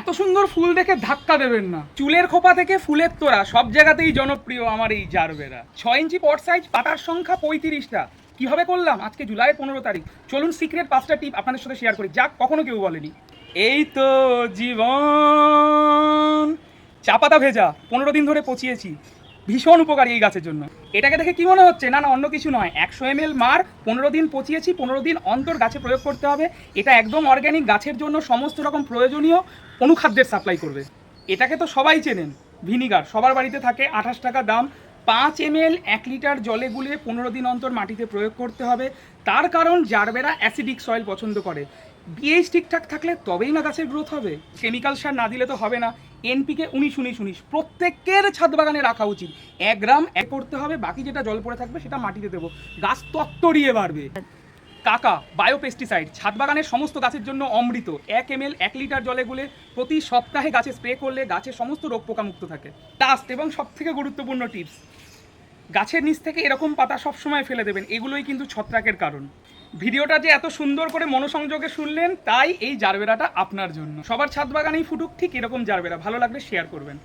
এত সুন্দর ফুল দেখে ধাক্কা দেবেন না। চুলের খোপা থেকে ফুলের তোরা সব জায়গাতেই জনপ্রিয় আমার এই জারবেরা। ছয় ইঞ্চি পট সাইজ, পাতার সংখ্যা পঁয়ত্রিশটা। কীভাবে করলাম? আজকে জুলাই পনেরো তারিখ। চলুন সিক্রেট পাঁচটা টিপ আপনাদের সাথে শেয়ার করি। যা কখনো কেউ বলেনি। এই তো জীবন। চা পাতা ভেজা, পনেরো দিন ধরে পচিয়েছি। ভীষণ উপকারী এই গাছের জন্য। এটাকে দেখে কি মনে হচ্ছে? না না, অন্য কিছু নয়। একশো এম এল মার পনেরো দিন পচিয়েছি, পনেরো দিন অন্তর গাছে প্রয়োগ করতে হবে। এটা একদম অর্গ্যানিক গাছের জন্য সমস্ত রকম প্রয়োজনীয় অনুখাদ্যের সাপ্লাই করবে। এটাকে তো সবাই চেনেন, ভিনিগার। সবার বাড়িতে থাকে আঠাশ টাকা দাম পাঁচ এম এল এক লিটার জলে গুলে পনেরো দিন অন্তর মাটিতে প্রয়োগ করতে হবে। তার কারণ জারবেরা অ্যাসিডিক সয়েল পছন্দ করে। বিএইচ ঠিকঠাক থাকলে তবেই না গাছের গ্রোথ হবে। কেমিক্যাল সার না দিলে তো হবে না। এনপিকে উনিশ উনিশ উনিশ। প্রত্যেকের ছাদ বাগানে রাখা উচিত। এক গ্রাম এক করতে হবে, বাকি যেটা জল পড়ে থাকবে সেটা মাটিতে দেবো। গাছ তত্তরিয়ে বাড়বে। কাকা বায়োপেস্টিসাইড ছাদ বাগানের সমস্ত গাছের জন্য অমৃত। এক এম এল এক লিটার জলে গুলে প্রতি সপ্তাহে গাছে স্প্রে করলে গাছের সমস্ত রোগ পোকা মুক্ত থাকে। লাস্ট এবং সব থেকে গুরুত্বপূর্ণ টিপস গাছের নিচ থেকে এরকম পাতা সবসময় ফেলে দেবেন, এগুলোই কিন্তু ছত্রাকের কারণ। ভিডিওটা যে এত সুন্দর করে মনোসংযোগে শুনলেন, তাই এই জারবেরাটা আপনার জন্য। সবার ছাদ বাগানেই ফুটুক, ঠিক এরকম জারবেরা। ভালো লাগলে শেয়ার করবেন।